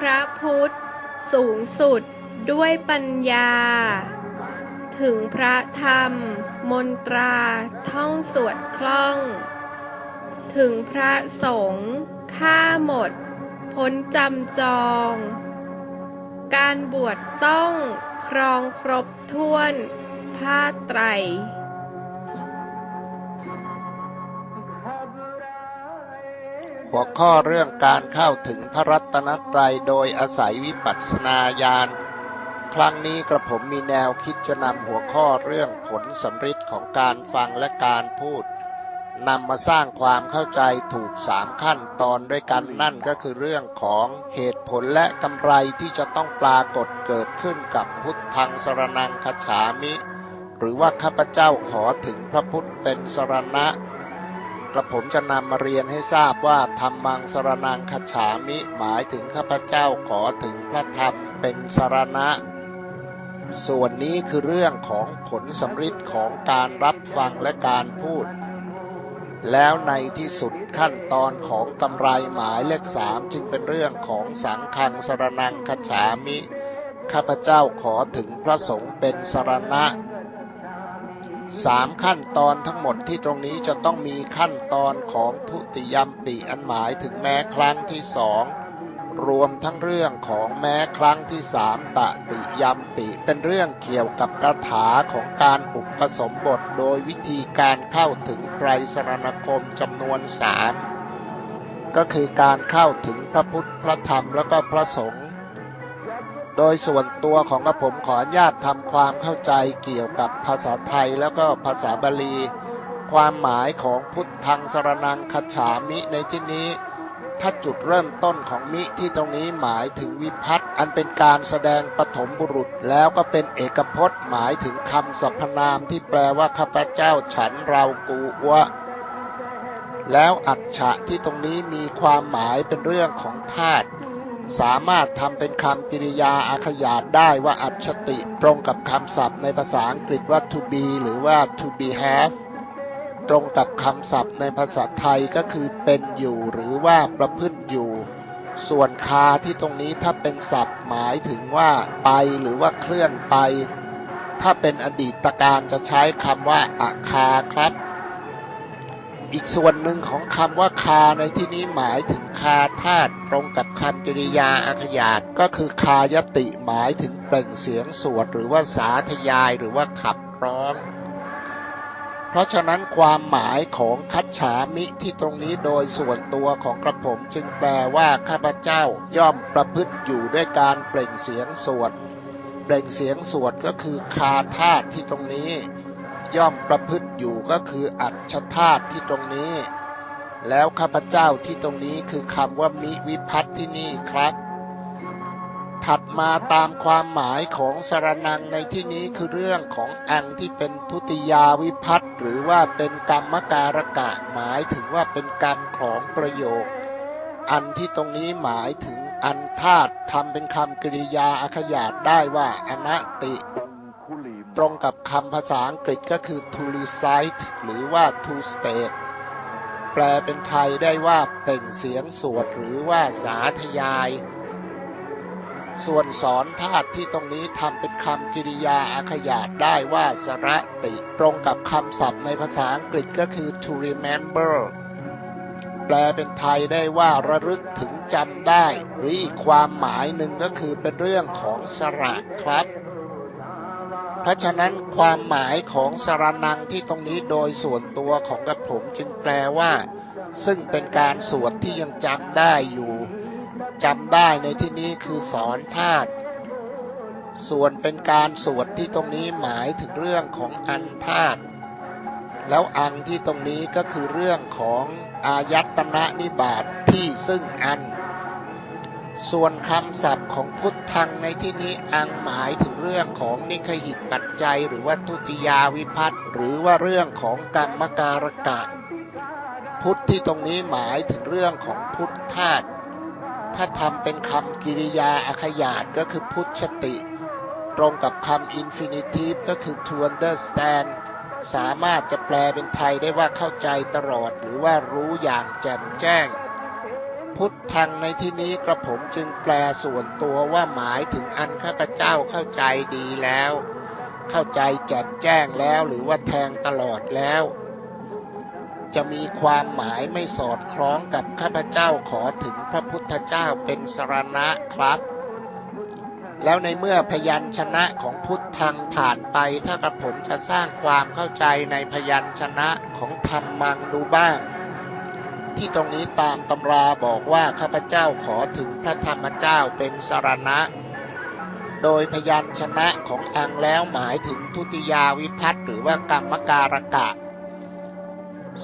พระพุทธ สูงสุดด้วยปัญญา ถึงพระธรรม มนตราท่องสวดคล่อง ถึงพระสงฆ์ฆ่าหมด พ้นจำจอง การบวชต้องครองครบถ้วนผ้าไตร หัวข้อเรื่องการเข้าถึงพระรัตนตรัยโดยอาศัยวิปัสสนาญาณ ครั้งนี้กระผมมีแนวคิดจะนำหัวข้อเรื่องผลสำฤทธิ์ของการฟังและการพูดนำมาสร้างความเข้าใจถูกสามขั้นตอนด้วยกันนั่นก็คือเรื่องของเหตุผลและกำไรที่จะต้องปรากฏเกิดขึ้นกับพุทธังสรนังคฉามิ หรือว่าข้าพเจ้าขอถึงพระพุทธเป็นสรณะ กระผมจะนำมาเรียนให้ทราบว่าธรรมังสรนังคฉามิหมายถึงข้าพเจ้าขอถึงพระธรรมเป็นสรณะ ส่วนนี้คือเรื่องของผลสำฤทธิ์ของการรับฟังและการพูด แล้วในที่สุดขั้นตอนของกำไรหมายเลขสามจึงเป็นเรื่องของสังฆังสรนังคฉามิ ข้าพเจ้าขอถึงพระสงฆ์เป็นสรณะ สามขั้นตอนทั้งหมดที่ตรงนี้จะต้องมีขั้นตอนของทุติยมปิอันหมายถึงแม้ครั้งที่สองรวมทั้งเรื่องของแม้ครั้งที่สามตติยมปิเป็นเรื่องเกี่ยวกับคาถาของการอุปสมบทโดยวิธีการเข้าถึงไตรสรณคมจำนวนสามก็คือการเข้าถึงพระพุทธพระธรรมแล้วก็พระสงฆ์ โดยส่วนตัวของกระผมขออนุญาตทำความเข้าใจเกี่ยวกับภาษาไทยแล้วก็ภาษาบาลี ความหมายของพุทธังสรนังคฉามิในที่นี้ ถ้าจุดเริ่มต้นของมิที่ตรงนี้หมายถึงวิพัตอันเป็นการแสดงปฐมบุรุษ แล้วก็เป็นเอกพจน์หมายถึงคำสรรพนามที่แปลว่าข้าพเจ้าฉันเรากูวะแล้วอัจฉะที่ตรงนี้มีความหมายเป็นเรื่องของธาตุ สามารถทำเป็นคำกริยาอาขยาดได้ว่าอัจฉติ ตรงกับคำศัพท์ในภาษาอังกฤษว่า to be หรือว่า to be have ตรงกับคำศัพท์ในภาษาไทยก็คือเป็นอยู่หรือว่าประพฤติอยู่ ส่วนคาที่ตรงนี้ถ้าเป็นศัพท์หมายถึงว่าไปหรือว่าเคลื่อนไป ถ้าเป็นอดีตการจะใช้คำว่าอาคาครับ อีกส่วนหนึ่งของคำว่าคาในที่นี้หมายถึงคาธาตุตรงกับคำกริยาอาขยาดก็คือคายติหมายถึงเปล่งเสียงสวดหรือว่าสาธยายหรือว่าขับร้อง เพราะฉะนั้นความหมายของคัจฉามิที่ตรงนี้โดยส่วนตัวของกระผมจึงแปลว่าข้าพเจ้าย่อมประพฤติอยู่ด้วยการเปล่งเสียงสวด เปล่งเสียงสวดก็คือคาธาตุที่ตรงนี้ ย่อมประพฤติอยู่ก็คืออัจฉธาตุที่ตรงนี้ แล้วข้าพเจ้าที่ตรงนี้คือคำว่ามิวิพัตที่นี่ครับ ถัดมาตามความหมายของสรนังในที่นี้คือเรื่องของอังที่เป็นทุติยาวิพัตหรือว่าเป็นกรรมการกะหมายถึงว่าเป็นกรรมของประโยค อันที่ตรงนี้หมายถึงอันธาตุทำเป็นคำกริยาอาขยาดได้ว่าอนัต ตรงกับคำภาษาอังกฤษก็คือ to recite หรือว่า to state แปลเป็นไทยได้ว่าเป่งเสียงสวดหรือว่าสาธยาย ส่วนสอนธาตุที่ตรงนี้ทำเป็นคำกริยาอาขยาดได้ว่าสระติ ตรงกับคำศัพท์ในภาษาอังกฤษก็คือ to remember แปลเป็นไทยได้ว่าระลึกถึงจำได้ หรืออีกความหมายหนึ่งก็คือเป็นเรื่องของสระครับ เพราะฉะนั้นความหมายของสรนังที่ตรงนี้โดยส่วนตัวของกระผมจึงแปลว่า ซึ่งเป็นการสวดที่ยังจำได้อยู่จำได้ในที่นี้คือสอนธาตุส่วนเป็นการสวดที่ตรงนี้หมายถึงเรื่องของอันธาตุแล้วอังที่ตรงนี้ก็คือเรื่องของอายัตนะนิบาตที่ซึ่งอัน ส่วนคำศัพท์ของพุทธังในที่นี้อังหมายถึงเรื่องของนิคหิตปัจจัย หรือว่าทุติยาวิพัตน์หรือว่าเรื่องของกรรมการกะพุทธที่ตรงนี้หมายถึงเรื่องของพุทธธาตุถ้าทำเป็นคำกิริยาอาขยาดก็คือพุทธติ ตรงกับคำ infinitive ก็คือ to understand สามารถจะแปลเป็นไทยได้ว่าเข้าใจตลอด หรือว่ารู้อย่างแจ่มแจ้ง พุทธังในที่นี้กระผมจึงแปลส่วนตัวว่าหมายถึงอันข้าพเจ้าเข้าใจดีแล้ว เข้าใจแจ่มแจ้งแล้วหรือว่าแทงตลอดแล้ว จะมีความหมายไม่สอดคล้องกับข้าพเจ้าขอถึงพระพุทธเจ้าเป็นสรณะครับ แล้วในเมื่อพยัญชนะของพุทธังผ่านไปถ้ากระผมจะสร้างความเข้าใจในพยัญชนะของธรรมังดูบ้าง ที่ตรงนี้ตามตำราบอกว่าข้าพเจ้าขอถึงพระธรรมเจ้าเป็นสรณะ โดยพยัญชนะของอังแล้วหมายถึงทุติยาวิพัตน์หรือว่ากรรมการกะ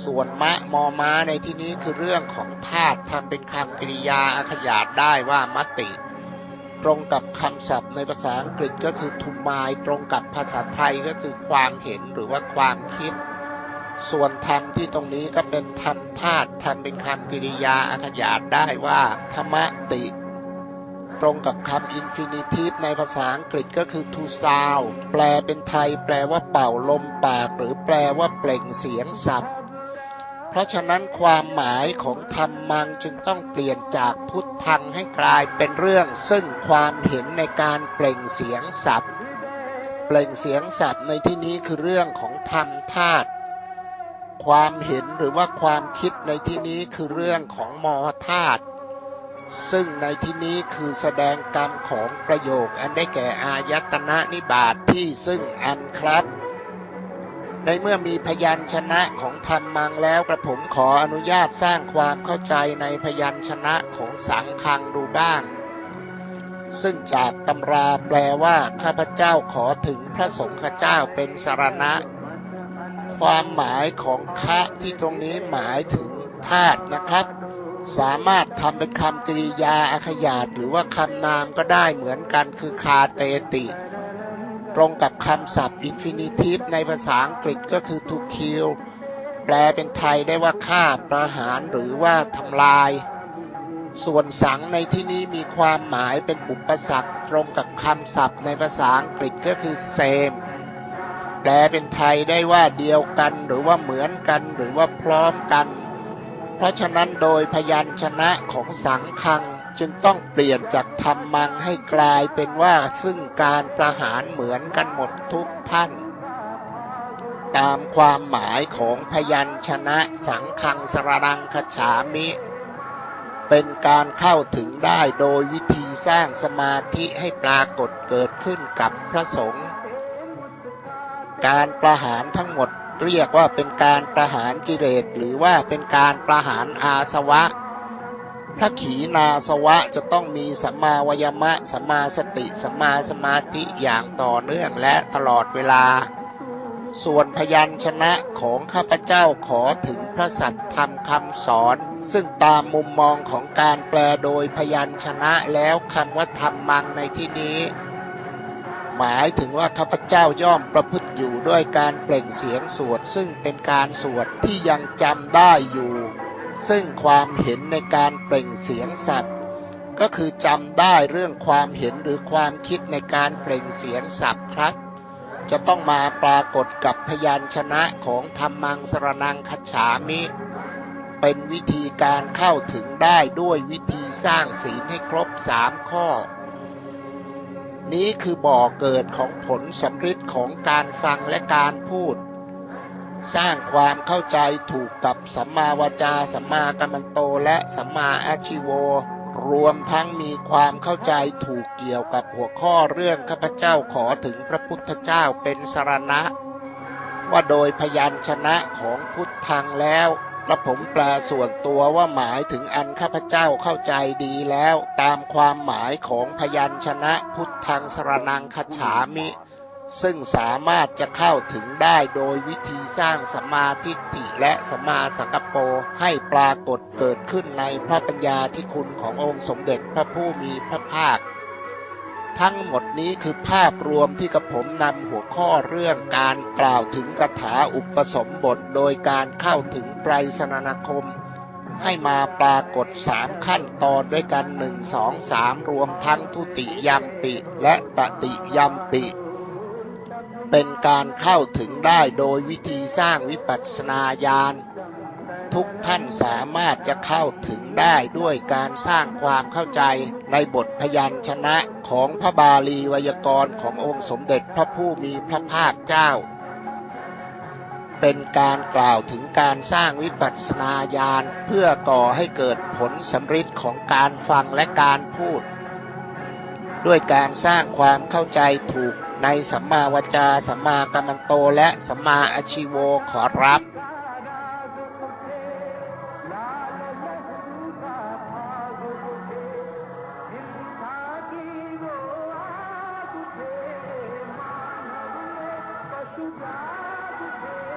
ส่วนมะมอม้าในที่นี้คือเรื่องของธาตุทำเป็นคำกริยาอาขยาดได้ว่ามติ ตรงกับคำศัพท์ในภาษาอังกฤษก็คือ to mind ตรงกับภาษาไทยก็คือความเห็นหรือว่าความคิด ส่วนธรรมที่ตรงนี้ก็เป็นธรรมธาตุทำเป็นคำกริยาอาขยาดได้ว่าธรรมติ ตรงกับคำ infinitive ในภาษาอังกฤษก็คือ to sound แปลเป็นไทยแปลว่าเป่าลมปาก หรือแปลว่าเปล่งเสียงสับเพราะฉะนั้นความหมายของธรรมังจึงต้องเปลี่ยนจากพุทธังให้กลายเป็นเรื่อง ซึ่งความเห็นในการเปล่งเสียงสับเปล่งเสียงสับในที่นี้คือเรื่องของธรรมธาตุ ความเห็นหรือว่าความคิดในที่นี้คือเรื่องของมอธาตุซึ่งในที่นี้คือแสดงกรรมของประโยค อันได้แก่อายตนะนิบาตทที่ซึ่งอันครับ ในเมื่อมีพยัญชนะของธรรมังแล้วกระผมขออนุญาตสร้างความเข้าใจในพยัญชนะของสังคังดูบ้าง ซึ่งจากตำราแปลว่าข้าพเจ้าขอถึงพระสงฆ์เจ้าเป็นสารณะ ความหมายของคะที่ตรงนี้หมายถึงธาตุนะครับ สามารถทำเป็นคำกริยาอาขยาตหรือว่าคำนามก็ได้เหมือนกันคือคาเตติ ตรงกับคำศัพท์ infinitive ในภาษาอังกฤษก็คือ to kill แปลเป็นไทยได้ว่าฆ่าประหารหรือว่าทำลาย ส่วนสังในที่นี้มีความหมายเป็นอุปสรรค ตรงกับคำศัพท์ในภาษาอังกฤษก็คือ same แปลเป็นไทยได้ว่าเดียวกันหรือว่าเหมือนกันหรือว่าพร้อมกัน เพราะฉะนั้นโดยพยัญชนะของสังคังจึงต้องเปลี่ยนจากธรรมังให้กลายเป็นว่าซึ่งการประหารเหมือนกันหมดทุกท่าน ตามความหมายของพยัญชนะสังคังสรรังคฉามิ เป็นการเข้าถึงได้โดยวิธีสร้างสมาธิให้ปรากฏเกิดขึ้นกับพระสงฆ์ การประหารทั้งหมดเรียกว่าเป็นการประหารกิเลสหรือว่าเป็นการประหารอาสวะ พระขีณาสวะจะต้องมีสัมมาวยมะสัมมาสติสัมมาสมาธิอย่างต่อเนื่องและตลอดเวลา ส่วนพยัญชนะของข้าพเจ้าขอถึงพระสัตธรรมคำสอน ซึ่งตามมุมมองของการแปลโดยพยัญชนะแล้วคำว่าธรรมังในที่นี้ หมายถึงว่าข้าพเจ้าย่อมประพฤติอยู่ด้วยการเปล่งเสียงสวด ซึ่งเป็นการสวดที่ยังจำได้อยู่ ซึ่งความเห็นในการเปล่งเสียงสัตว์ ก็คือจำได้เรื่องความเห็นหรือความคิดในการเปล่งเสียงสัตว์ครับจะต้องมาปรากฏกับพยัญชนะของธรรมังสรนังคฉามิ เป็นวิธีการเข้าถึงได้ด้วยวิธีสร้างศีลให้ครบสามข้อ นี้คือบ่อเกิดของผลสำฤทธิ์ของการฟังและการพูด สร้างความเข้าใจถูกกับสัมมาวาจา สัมมากัมมันโตและสัมมาอาชิโว รวมทั้งมีความเข้าใจถูกเกี่ยวกับหัวข้อเรื่องข้าพเจ้าขอถึงพระพุทธเจ้าเป็นสรณะ ว่าโดยพยัญชนะของพุทธังแล้ว กระผมแปลส่วนตัวว่าหมายถึงอันข้าพเจ้าเข้าใจดีแล้ว ตามความหมายของพยัญชนะพุทธังสรนังคฉามิ ซึ่งสามารถจะเข้าถึงได้โดยวิธีสร้างสมาทิฐิและสมมาสังกปรให้ปรากฏเกิดขึ้นในพระปัญญาที่คุณขององค์สมเด็จพระผู้มีพระภาค ทั้งหมดนี้คือภาพรวมที่กระผมนำหัวข้อเรื่องการกล่าวถึงคาถาอุปสมบทโดยการเข้าถึงไตรสนานคม ให้มาปรากฏสามขั้นตอนด้วยกันหนึ่งสองสามรวมทั้งทุติยมปิและตติยมปิ เป็นการเข้าถึงได้โดยวิธีสร้างวิปัสสนาญาณ ทุกท่านสามารถจะเข้าถึงได้ด้วยการสร้างความเข้าใจในบทพยัญชนะของพระบาลีไวยากรณ์ขององค์สมเด็จพระผู้มีพระภาคเจ้า เป็นการกล่าวถึงการสร้างวิปัสสนาญาณเพื่อก่อให้เกิดผลสำฤทธิ์ของการฟังและการพูด ด้วยการสร้างความเข้าใจถูกในสัมมาวจา สัมมากัมมันโตและสัมมาอาชีโวขอรับ enxugado